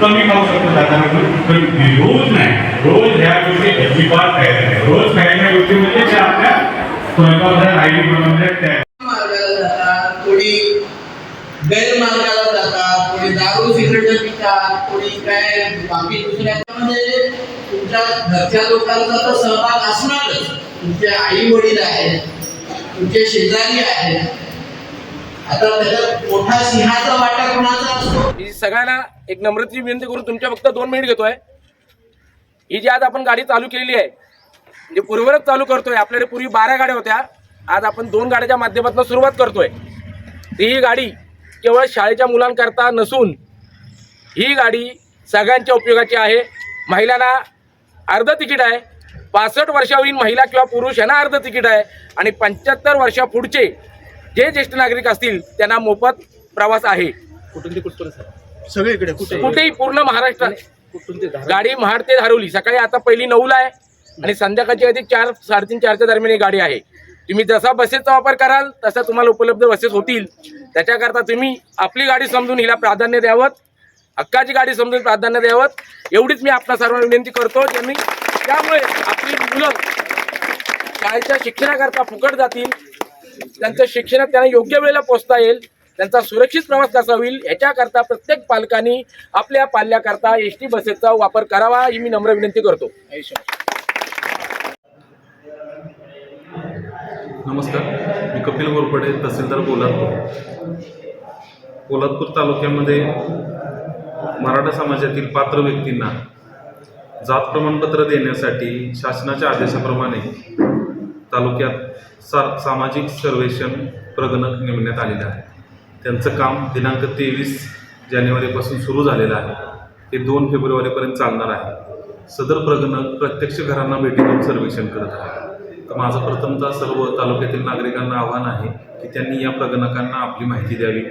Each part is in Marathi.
कमी खाऊ शकतो दादा. पण रोज नाही. रोज ह्या गोष्टी अजिबात खायच्या नाही. रोज खायच्या गोष्टी म्हणजे त्या आपल्या स्वयंपाकाच्या राहिली बनवल्या त्या मार्गाला जातात कोणी गैरमार्गाला जातात कोणी दारू सिगरेट पितात कोणी काय बाकी दुसऱ्यामध्ये तुमच्या घरच्या लोकांचा तर सहभाग असणारच. तुमचे आई वडील आहेत तुमचे शेजारी आहेत ही सगळ्यांना एक नम्रतेची विनंती करून तुमच्या फक्त दोन मिनिट घेतोय. ही जी आज आपण गाडी चालू केलेली आहे म्हणजे पूर्वरच चालू करतोय आपल्याकडे पूर्वी बारा गाड्या होत्या आज आपण दोन गाड्याच्या माध्यमातून सुरुवात करतोय. ती ही गाडी केवळ शाळेच्या मुलांकरता नसून ही गाडी सगळ्यांच्या उपयोगाची आहे. महिलांना अर्ध तिकीट आहे पासष्ट वर्षावरील महिला किंवा पुरुष यांना अर्ध तिकीट आहे आणि पंच्याहत्तर वर्षा पुढचे जे ज्येष्ठ नागरिक असतील त्यांना मोफत प्रवास आहे. कुठून ते कुठपर्यंत सगळीकडे कुठे? कुठेही पूर्ण महाराष्ट्रात गाडी महाड ते धारवली सकाळी आता पहिली नऊला आहे आणि संध्याकाळची कधी चार साडेतीन चारच्या दरम्यान ही गाडी आहे. तुम्ही जसा बसेसचा वापर कराल तसा तुम्हाला उपलब्ध बसेस होतील. त्याच्याकरता तुम्ही आपली गाडी समजून हिला प्राधान्य द्यावं. हक्काची गाडी समजून प्राधान्य द्यावं. एवढीच मी आपल्या सर्वांना विनंती करतो ज्यांनी त्यामुळे आपली मुलं शाळेच्या शिक्षणाकरता फुकट जातील. त्यांचं शिक्षणात त्यांना योग्य वेळेला पोहोचता येईल त्यांचा सुरक्षित प्रवास कसा होईल याच्याकरता प्रत्येक पालकांनी आपल्या पाल्याकरता एस टी बसेसचा वापर करावा ही मी नम्र विनंती करतो. नमस्कार. मी कपिल गोरपडे तहसीलदार पोलादपूर पोलादपूर तालुक्यामध्ये मराठा समाजातील पात्र व्यक्तींना जात प्रमाणपत्र देण्यासाठी शासनाच्या आदेशाप्रमाणे तालुक्यात सा सामाजिक सर्वेक्षण प्रगणक नेमण्यात आलेले आहे. त्यांचं काम दिनांक तेवीस जानेवारीपासून सुरू झालेलं आहे. ते दोन फेब्रुवारीपर्यंत चालणार आहे. सदर प्रगणक प्रत्यक्ष घरांना भेटी देऊन सर्वेक्षण करत आहे. तर माझं प्रथमतः सर्व तालुक्यातील नागरिकांना आव्हान आहे की त्यांनी या प्रगणकांना आपली माहिती द्यावी.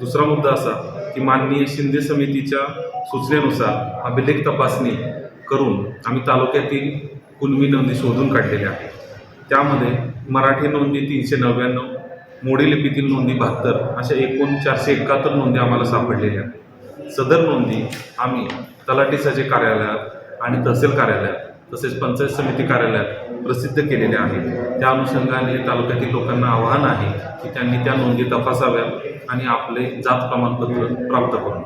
दुसरा मुद्दा असा की माननीय शिंदे समितीच्या सूचनेनुसार अभिलेख तपासणी करून आम्ही तालुक्यातील कुणबी नोंदी शोधून काढलेल्या आहेत. त्यामध्ये मराठी नोंदी तीनशे नव्याण्णव मोडी लिपीतील नोंदी बहात्तर अशा एकूण चारशे एकाहत्तर नोंदी आम्हाला सापडलेल्या आहेत. सदर नोंदी आम्ही तलाटीसाचे कार्यालयात आणि तहसील कार्यालयात तसेच पंचायत समिती कार्यालयात प्रसिद्ध केलेल्या आहेत. त्या अनुषंगाने तालुक्यातील लोकांना आवाहन आहे की त्यांनी त्या नोंदी तपासाव्यात आणि आपले जात प्रमाणपत्र प्राप्त करून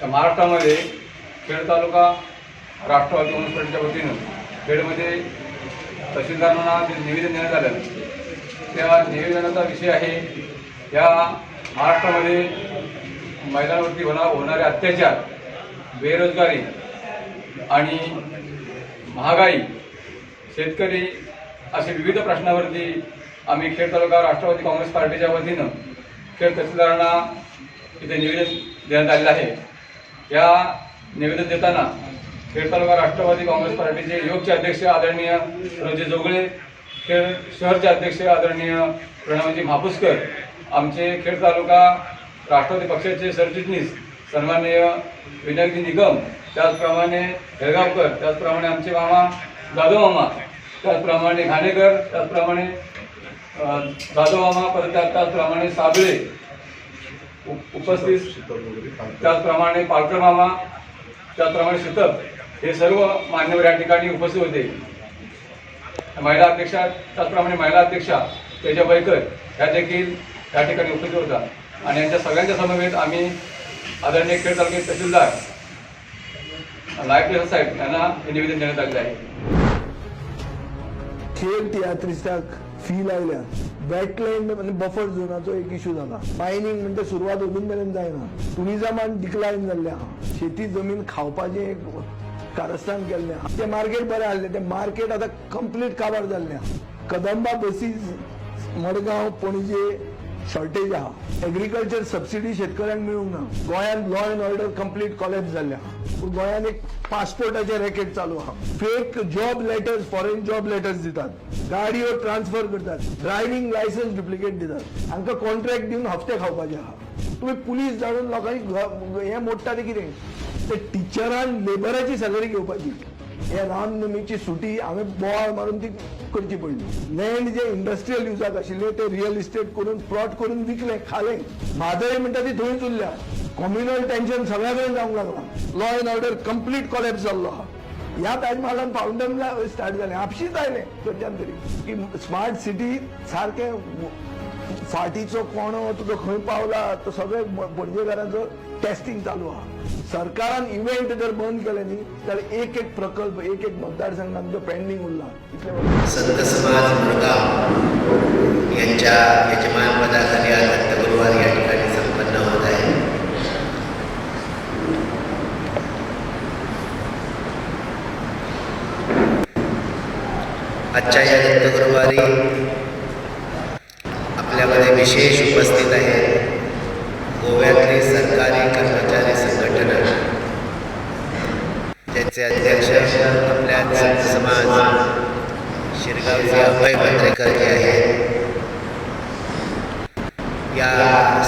तर महाराष्ट्रामध्ये खेड तालुका राष्ट्रवादी काँग्रेस पार्टीच्या वतीनं खेडमध्ये तहसीलदारांना जे निवेदन देण्यात आलं त्या निवेदनाचा विषय आहे. या महाराष्ट्रामध्ये महिलांवरती होणार होणारे अत्याचार बेरोजगारी आणि महागाई शेतकरी असे विविध प्रश्नावरती आम्ही खेड तालुका राष्ट्रवादी काँग्रेस पार्टीच्या वतीनं खेड तहसीलदारांना इथे निवेदन देण्यात आलेलं आहे. या निवेदन देताना खेड तालुका राष्ट्रवादी काँग्रेस पार्टीचे योगचे अध्यक्ष आदरणीय रोजे जोगळे खेड शहरचे अध्यक्ष आदरणीय प्रणवजी म्हापुसकर आमचे खेड तालुका राष्ट्रवादी पक्षाचे सरचिटणीस सन्माननीय विनायकजी निगम त्याचप्रमाणे हेळगावकर त्याचप्रमाणे आमचे मामा जाधव मामा त्याचप्रमाणे घाणेकर त्याचप्रमाणे जाधव मामा परत त्या- त्याचप्रमाणे साबळे उपस्थित. त्याचप्रमाणे पालकर मामा त्याचप्रमाणे शीतक हे सर्व मान्यवर या ठिकाणी उपस्थित होते. महिला अध्यक्षा त्याचप्रमाणे महिला अध्यक्षा तेजा बैकर ह्या देखील या ठिकाणी उपस्थित होता. आणि यांच्या सगळ्यांच्या समवेत आम्ही आदरणीय खेड तालुक्याचे तहसीलदार नायक साहेब यांना हे निवेदन देण्यात आलेले आहे. खेळ तियात्रिस्ताक फी लायल्या वेटलँड म्हणजे बफर झोनाचो एक इश्यू जाला मायनिंग म्हणजे सुरवात अजून मेरेन जायना टुरिजमान डिक्लायन जाल्ले आहा शेती जमीन खावपाचें एक कारस्थान केल्लें आहा ते मार्केट बरें आसलें तें मार्केट आतां कंप्लीट काबार जाल्लें आहा कदंबा बसीस मडगांव पणजे शॉर्टेज आहा एग्रीकल्चर सबसिडी शेतकऱ्यांक मेळूंक ना. गोंयांत law and order complete collapse जाल्लें आहा पूण गोंयांत एक पासपोर्टाचे रॅकेट चालू आहा fake job letters foreign job letters दितात. गाडयो ट्रान्सफर करतात. ड्रायव्हिंग लायसन्स डुप्लिकेट दितात. हांकां कॉन्ट्रॅक्ट दिवन हप्ते खावपाचे आहा तुम्ही पुलीस जाणून लोकांनी हे हें मोडटा ते कितें? ते टिचरान लेबराची सॅलरी घेवपाची. हे रामनमीची सुटी हांवें बोवाळ मारून ती करची पडली. लँड जे इंडस्ट्रियल युजाक आशिल्ले ते रियल इस्टेट करून प्लॉट करून विकले खाले. म्हादय म्हणटा ती थंयच उरल्या कॉम्युनल टेन्शन सगळ्या कडेन जावंक लागला. Law and order complete collapse जाल्लो आहा ह्या ताजमहालान फावंडन स्टार्ट जालें आपशीच आयलें खंयच्यान तरी. की स्मार्ट सिटी सारकें फाटीचो कोणो हो? तुजो खंय पावला? तो सगळे पणजेकारांचो टेस्टिंग चालू आहा सरकारान इव्हेंट जर बंद केले न्ही जाल्यार एक एक प्रकल्प एक एक मतदारसंघात जो पेंडिंग उरला संत समाज मुळगाव यांच्या यजमान यजमानपदाखाली आज दत्त गुरुवार या ठिकाणी संपन्न होत आहे. आजच्या या दत्त गुरुवारी विशेष उपस्थित आहेत गोव्यातली सरकारी कर्मचारी संघटना. ज्यांचे अध्यक्ष आपल्या समाज. शिरगावचे अभय पत्रेकर जे आहेत या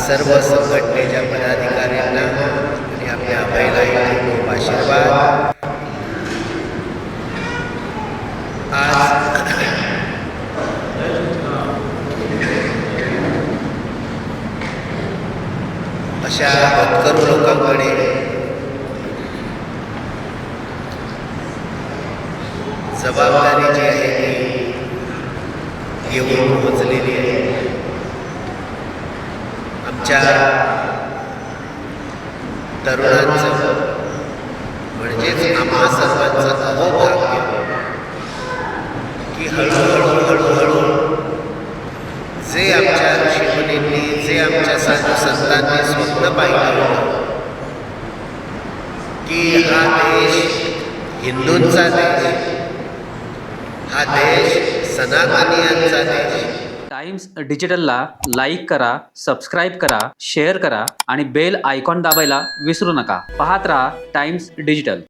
सर्व संघटनेच्या पदाधिकाऱ्यांना आणि आपल्या अभयला खूप आशीर्वाद आज अशा होतकरू लोकांकडे. जबाबदारी जी आहे ती येऊन पोहोचलेली आहे. आमच्या तरुणांचं म्हणजेच आम्हा सर्वांचं अहोभाग्य की हळूहळू जे आमच्या ऋषीमुनींनी जे आमच्या साधू संतांनी स्वप्न पाहिलं होतं की हा देश हिंदूंचा देश हा देश सनातनीयांचा देश. टाइम्स डिजिटलला लाईक करा सबस्क्राईब करा शेअर करा आणि बेल आयकॉन दाबायला विसरू नका. पाहत राहा टाइम्स डिजिटल.